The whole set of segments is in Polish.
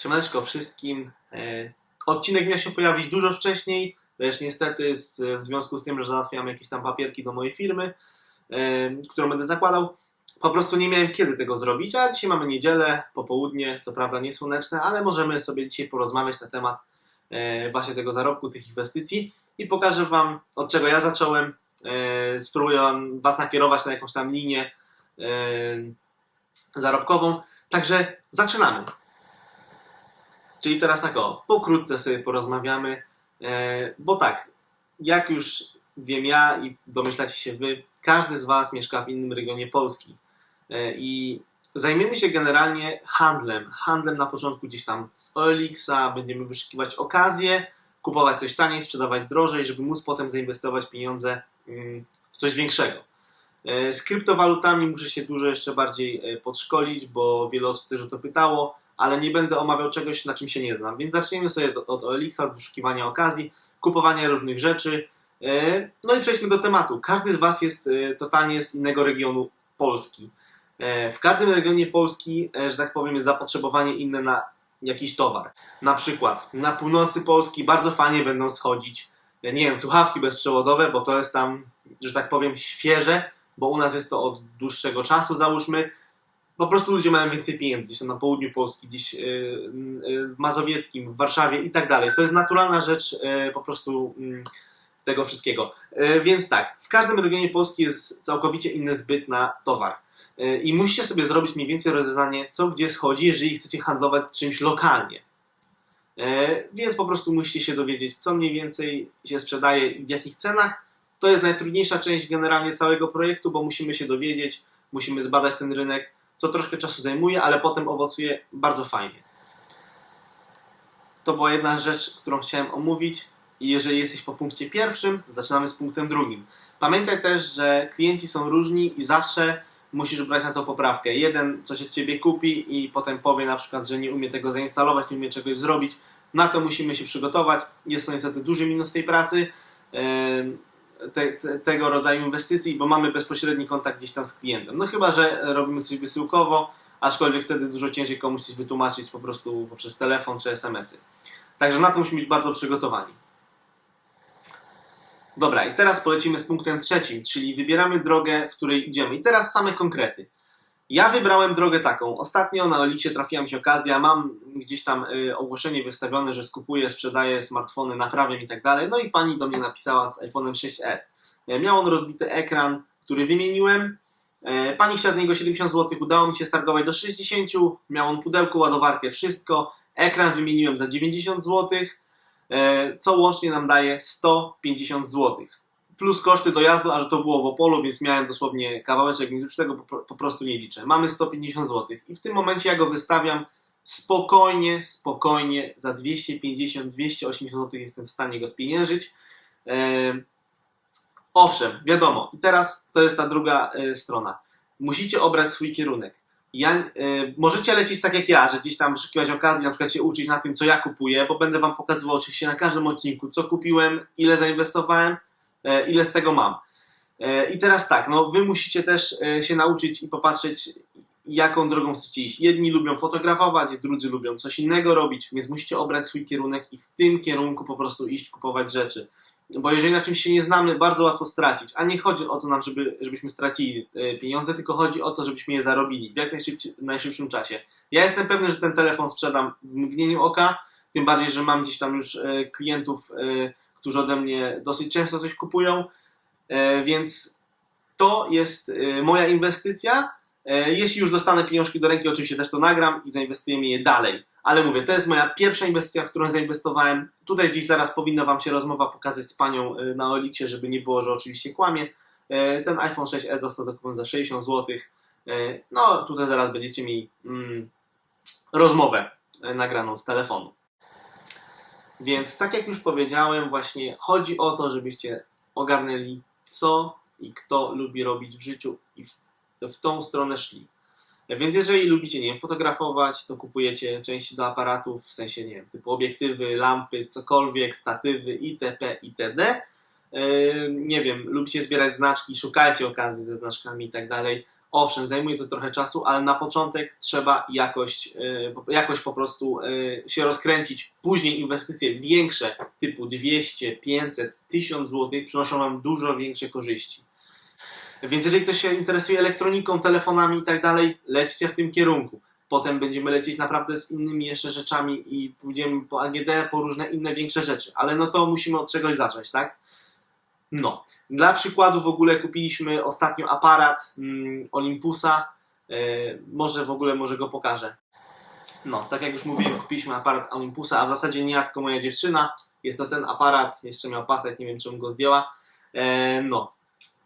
Siemaneczko wszystkim. E, Odcinek miał się pojawić dużo wcześniej, lecz niestety z, w związku z tym, że załatwiam jakieś tam papierki do mojej firmy, e, którą będę zakładał, po prostu nie miałem kiedy tego zrobić, a dzisiaj mamy niedzielę, popołudnie, co prawda nie słoneczne, ale możemy sobie dzisiaj porozmawiać na temat e, właśnie tego zarobku, tych inwestycji i pokażę Wam, od czego ja zacząłem. Spróbuję Was nakierować na jakąś tam linię zarobkową. Także zaczynamy. Czyli teraz tak o, pokrótce sobie porozmawiamy, e, bo tak, jak już wiem ja i domyślacie się wy, każdy z Was mieszka w innym regionie Polski e, i zajmiemy się generalnie handlem. Handlem na początku gdzieś tam z OLX-a, będziemy wyszukiwać okazje, kupować coś taniej, sprzedawać drożej, żeby móc potem zainwestować pieniądze mm, w coś większego. E, Z kryptowalutami muszę się dużo jeszcze bardziej podszkolić, bo wiele osób też o to pytało, ale nie będę omawiał czegoś, na czym się nie znam. Więc zaczniemy sobie od- od OLX, od wyszukiwania okazji, kupowania różnych rzeczy. E, No i przejdźmy do tematu. Każdy z Was jest e, totalnie z innego regionu Polski. E, W każdym regionie Polski, że tak powiem, jest zapotrzebowanie inne na jakiś towar. Na przykład na północy Polski bardzo fajnie będą schodzić, nie wiem, słuchawki bezprzewodowe, bo to jest tam, że tak powiem, świeże, bo u nas jest to od dłuższego czasu, załóżmy. Po prostu ludzie mają więcej pieniędzy, gdzieś tam na południu Polski, gdzieś yy, yy, w Mazowieckim, w Warszawie i tak dalej. To jest naturalna rzecz yy, po prostu yy, tego wszystkiego. Więc tak, w każdym regionie Polski jest całkowicie inny zbyt na towar. I musicie sobie zrobić mniej więcej rozeznanie, co gdzie schodzi, jeżeli chcecie handlować czymś lokalnie. Więc po prostu musicie się dowiedzieć, co mniej więcej się sprzedaje i w jakich cenach, to jest najtrudniejsza część generalnie całego projektu, bo musimy się dowiedzieć, musimy zbadać ten rynek, co troszkę czasu zajmuje, ale potem owocuje bardzo fajnie. To była jedna rzecz, którą chciałem omówić. I jeżeli jesteś po punkcie pierwszym, zaczynamy z punktem drugim. Pamiętaj też, że klienci są różni i zawsze musisz brać na to poprawkę. Jeden coś od ciebie kupi i potem powie na przykład, że nie umie tego zainstalować, nie umie czegoś zrobić. Na to musimy się przygotować. Jest to niestety duży minus tej pracy. Te, te, tego rodzaju inwestycji, bo mamy bezpośredni kontakt gdzieś tam z klientem. No chyba, że robimy coś wysyłkowo, aczkolwiek wtedy dużo ciężej komuś coś wytłumaczyć po prostu poprzez telefon czy SMS-y. Także na to musimy być bardzo przygotowani. Dobra, i teraz polecimy z punktem trzecim, czyli wybieramy drogę, w której idziemy. I teraz same konkrety. Ja wybrałem drogę taką. Ostatnio na Elixie trafiła mi się okazja, mam gdzieś tam y, ogłoszenie wystawione, że skupuję, sprzedaję smartfony, naprawiam i tak dalej. No i pani do mnie napisała z iPhone'em 6s. E, Miał on rozbity ekran, który wymieniłem. E, Pani chciała z niego 70 zł, udało mi się stargować do 60. Miał on pudełko, ładowarkę, wszystko. Ekran wymieniłem za 90 zł, e, co łącznie nam daje 150 zł plus koszty dojazdu, a że to było w Opolu, więc miałem dosłownie kawałeczek, więc już tego po, po prostu nie liczę. Mamy 150 zł i w tym momencie ja go wystawiam spokojnie, spokojnie, za 250-280 zł jestem w stanie go spieniężyć. Ehm, owszem, wiadomo, i teraz to jest ta druga e, strona. Musicie obrać swój kierunek. Ja, e, możecie lecieć tak jak ja, że gdzieś tam wyszukiwać okazji, na przykład się uczyć na tym, co ja kupuję, bo będę Wam pokazywał oczywiście na każdym odcinku, co kupiłem, ile zainwestowałem, ile z tego mam. E, I teraz tak, no wy musicie też e, się nauczyć i popatrzeć, jaką drogą chcecie iść. Jedni lubią fotografować, drudzy lubią coś innego robić, więc musicie obrać swój kierunek i w tym kierunku po prostu iść kupować rzeczy. Bo jeżeli na czymś się nie znamy, bardzo łatwo stracić. A nie chodzi o to nam, żeby, żebyśmy stracili e, pieniądze, tylko chodzi o to, żebyśmy je zarobili w jak najszybszym czasie. Ja jestem pewny, że ten telefon sprzedam w mgnieniu oka, tym bardziej, że mam gdzieś tam już e, klientów, e, którzy ode mnie dosyć często coś kupują, e, więc to jest e, moja inwestycja. E, Jeśli już dostanę pieniążki do ręki, oczywiście też to nagram i zainwestujemy je dalej. Ale mówię, to jest moja pierwsza inwestycja, w którą zainwestowałem. Tutaj dziś zaraz powinna Wam się rozmowa pokazać z panią na Olixie, żeby nie było, że oczywiście kłamie. Ten iPhone 6s został zakupiony za 60 zł. No, tutaj zaraz będziecie mieli mm, rozmowę nagraną z telefonu. Więc tak jak już powiedziałem, właśnie chodzi o to, żebyście ogarnęli, co i kto lubi robić w życiu i w, w tą stronę szli. Więc jeżeli lubicie, nie wiem, fotografować, to kupujecie części do aparatów, w sensie, nie wiem, typu obiektywy, lampy, cokolwiek, statywy, itp., itd. Yy, nie wiem, lubicie zbierać znaczki, szukajcie okazji ze znaczkami i tak dalej. Owszem, zajmuje to trochę czasu, ale na początek trzeba jakoś, po- jakoś po prostu yy, się rozkręcić. Później inwestycje większe, typu 200, 500, 1000 zł, przynoszą Wam dużo większe korzyści. Więc jeżeli ktoś się interesuje elektroniką, telefonami i tak dalej, lećcie w tym kierunku. Potem będziemy lecieć naprawdę z innymi jeszcze rzeczami i pójdziemy po AGD, po różne inne większe rzeczy. Ale no to musimy od czegoś zacząć, tak? No. Dla przykładu w ogóle kupiliśmy ostatnio aparat mm, Olympusa. E, może w ogóle może go pokażę. No, tak jak już mówiłem, kupiliśmy aparat Olympusa, a w zasadzie nie ja, tylko moja dziewczyna. Jest to ten aparat, jeszcze miał pasek, nie wiem czemu go zdjęła. E, no,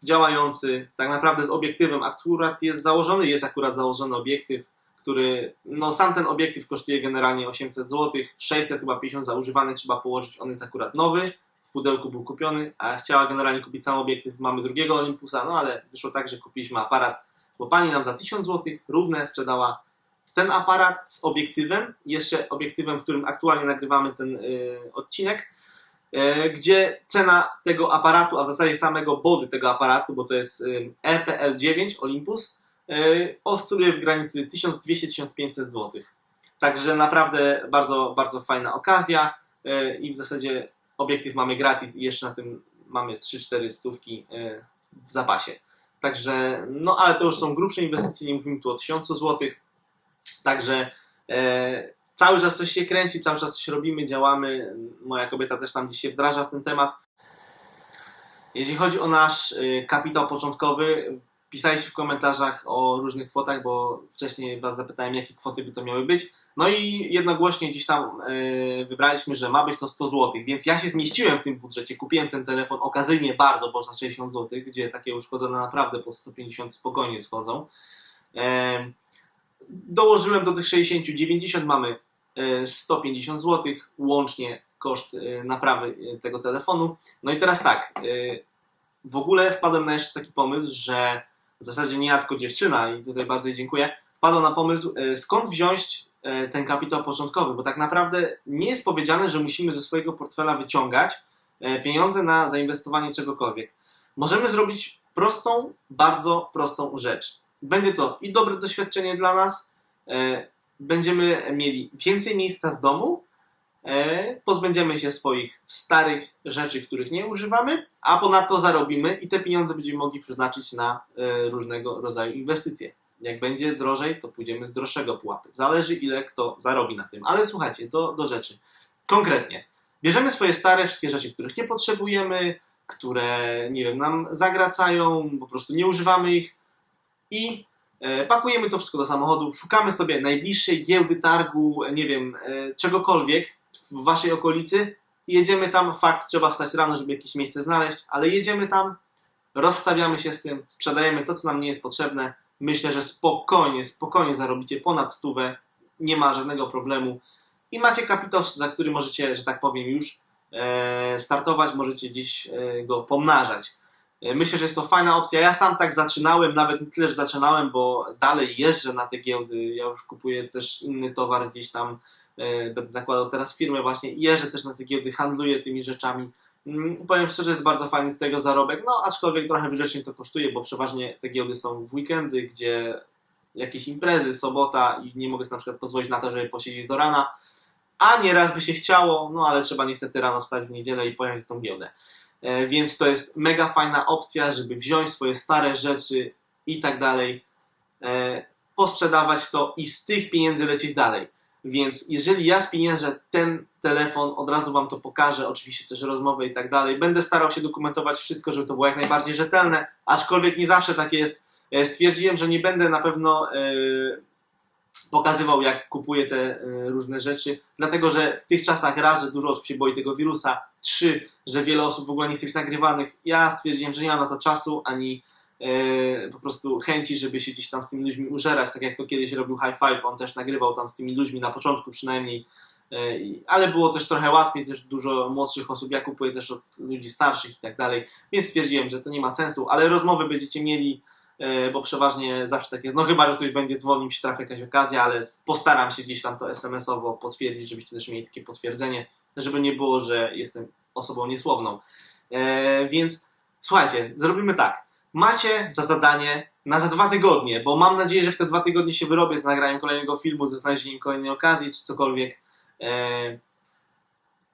działający, tak naprawdę z obiektywem akurat jest założony, jest akurat założony obiektyw, który, no sam ten obiektyw kosztuje generalnie 800 zł, 600 chyba 50 za używany trzeba położyć, on jest akurat nowy, pudełku był kupiony, a chciała generalnie kupić sam obiektyw, mamy drugiego Olympusa, no ale wyszło tak, że kupiliśmy aparat, bo pani nam za 1000 zł równe sprzedała ten aparat z obiektywem, jeszcze obiektywem, którym aktualnie nagrywamy ten y, odcinek, e, gdzie cena tego aparatu, a w zasadzie samego body tego aparatu, bo to jest y, EPL9 Olympus, y, oscyluje w granicy 1200-1500 zł. Także naprawdę bardzo, bardzo fajna okazja y, i w zasadzie obiektyw mamy gratis i jeszcze na tym mamy 3-4 stówki y, w zapasie. Także, no ale to już są grubsze inwestycje, nie mówimy tu o 1000 zł. Także e, cały czas coś się kręci, cały czas coś robimy, działamy. Moja kobieta też tam się wdraża w ten temat. Jeśli chodzi o nasz y, kapitał początkowy, pisaliście w komentarzach o różnych kwotach, bo wcześniej Was zapytałem, jakie kwoty by to miały być. No i jednogłośnie gdzieś tam y, wybraliśmy, że ma być to 100 zł, więc ja się zmieściłem w tym budżecie. Kupiłem ten telefon okazyjnie bardzo, bo za 60 zł, gdzie takie uszkodzone naprawdę po 150 spokojnie schodzą. Em, dołożyłem do tych 60, 90 mamy e, 150 zł, łącznie koszt e, naprawy e, tego telefonu. No i teraz tak, e, w ogóle wpadłem na jeszcze taki pomysł, że w zasadzie nie ja, tylko dziewczyna i tutaj bardzo jej dziękuję, wpadła na pomysł, e, skąd wziąć e, ten kapitał początkowy, bo tak naprawdę nie jest powiedziane, że musimy ze swojego portfela wyciągać e, pieniądze na zainwestowanie czegokolwiek. Możemy zrobić prostą, bardzo prostą rzecz. Będzie to i dobre doświadczenie dla nas, będziemy mieli więcej miejsca w domu, pozbędziemy się swoich starych rzeczy, których nie używamy, a ponadto zarobimy i te pieniądze będziemy mogli przeznaczyć na e, różnego rodzaju inwestycje. Jak będzie drożej, to pójdziemy z droższego pułapy. Zależy ile kto zarobi na tym. Ale słuchajcie, do, do rzeczy. Konkretnie, bierzemy swoje stare wszystkie rzeczy, których nie potrzebujemy, które, nie wiem, nam zagracają, po prostu nie używamy ich i e, pakujemy to wszystko do samochodu, szukamy sobie najbliższej giełdy, targu, e, nie wiem, e, czegokolwiek w waszej okolicy jedziemy tam. Fakt, trzeba wstać rano, żeby jakieś miejsce znaleźć, ale jedziemy tam, rozstawiamy się z tym, sprzedajemy to, co nam nie jest potrzebne. Myślę, że spokojnie, spokojnie zarobicie ponad stówę, nie ma żadnego problemu i macie kapitał, za który możecie, że tak powiem, już e, startować, możecie gdzieś e, go pomnażać. E, Myślę, że jest to fajna opcja. Ja sam tak zaczynałem, nawet nie tyle, że zaczynałem, bo dalej jeżdżę na te giełdy. Ja już kupuję też inny towar gdzieś tam. e, Będę zakładał teraz firmę właśnie i jeżdżę też na te giełdy, handluję tymi rzeczami. Mm, Powiem szczerze, jest bardzo fajny z tego zarobek, no aczkolwiek trochę wyrzecznie to kosztuje, bo przeważnie te giełdy są w weekendy, gdzie jakieś imprezy, sobota i nie mogę sobie na przykład pozwolić na to, żeby posiedzieć do rana, a nieraz by się chciało, no ale trzeba niestety rano wstać w niedzielę i pojechać tą giełdę. E, Więc to jest mega fajna opcja, żeby wziąć swoje stare rzeczy i tak dalej, e, posprzedawać to i z tych pieniędzy lecieć dalej. Więc jeżeli ja spieniężę ten telefon, od razu Wam to pokażę, oczywiście też rozmowę i tak dalej. Będę starał się dokumentować wszystko, żeby to było jak najbardziej rzetelne, aczkolwiek nie zawsze tak jest. E, Stwierdziłem, że nie będę na pewno pokazywał, jak kupuję te e, różne rzeczy, dlatego że w tych czasach raz, że dużo osób się boi tego wirusa, trzy, że wiele osób w ogóle nie chce być nagrywanych. Ja stwierdziłem, że nie mam na to czasu ani e, po prostu chęci, żeby się gdzieś tam z tymi ludźmi użerać, tak jak to kiedyś robił High Five, on też nagrywał tam z tymi ludźmi na początku przynajmniej, e, ale było też trochę łatwiej, też dużo młodszych osób, ja kupuję też od ludzi starszych i tak dalej, więc stwierdziłem, że to nie ma sensu, ale rozmowy będziecie mieli, bo przeważnie zawsze tak jest, no chyba, że ktoś będzie dzwonił, się trafi jakaś okazja, ale postaram się gdzieś tam to SMS-owo potwierdzić, żebyście też mieli takie potwierdzenie, żeby nie było, że jestem osobą niesłowną. E, więc słuchajcie, zrobimy tak. Macie za zadanie na za dwa tygodnie, bo mam nadzieję, że w te dwa tygodnie się wyrobię z nagraniem kolejnego filmu, ze znalezieniem kolejnej okazji, czy cokolwiek. E,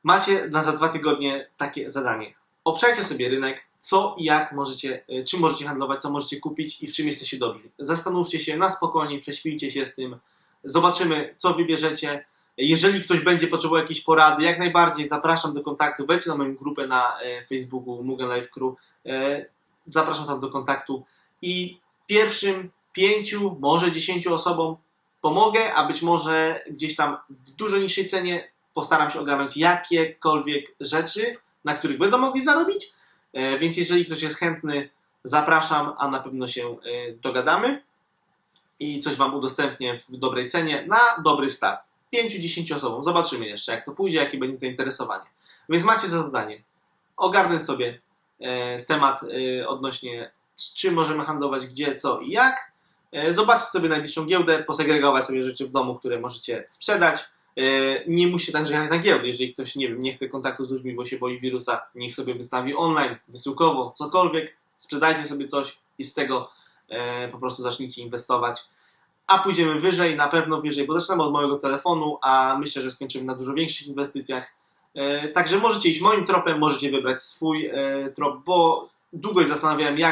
macie na za dwa tygodnie takie zadanie. Obszajcie sobie rynek, co i jak możecie, e, czym możecie handlować, co możecie kupić i w czym jesteście dobrzy. Zastanówcie się na spokojnie, prześpijcie się z tym, zobaczymy, co wybierzecie. Jeżeli ktoś będzie potrzebował jakiejś porady, jak najbardziej zapraszam do kontaktu. Wejdźcie na moją grupę na e, Facebooku Mugen Life Crew. E, zapraszam tam do kontaktu i pierwszym pięciu, może dziesięciu osobom pomogę, a być może gdzieś tam w dużo niższej cenie postaram się ogarnąć jakiekolwiek rzeczy, na których będą mogli zarobić. E, Więc jeżeli ktoś jest chętny, zapraszam, a na pewno się e, dogadamy i coś Wam udostępnię w dobrej cenie na dobry start. 5-10 osobom. Zobaczymy jeszcze, jak to pójdzie, jakie będzie zainteresowanie. Więc macie za zadanie ogarnąć sobie e, temat odnośnie czym możemy handlować, gdzie, co i jak. E, zobaczyć sobie najbliższą giełdę, posegregować sobie rzeczy w domu, które możecie sprzedać. E, nie musicie także jechać na giełdę, jeżeli ktoś nie wiem, nie chce kontaktu z ludźmi, bo się boi wirusa, niech sobie wystawi online, wysyłkowo, cokolwiek, sprzedajcie sobie coś i z tego e, po prostu zacznijcie inwestować. A pójdziemy wyżej, na pewno wyżej, bo zaczynamy od mojego telefonu, a myślę, że skończymy na dużo większych inwestycjach. E, Także możecie iść moim tropem, możecie wybrać swój trop, bo długo się zastanawiałem, jak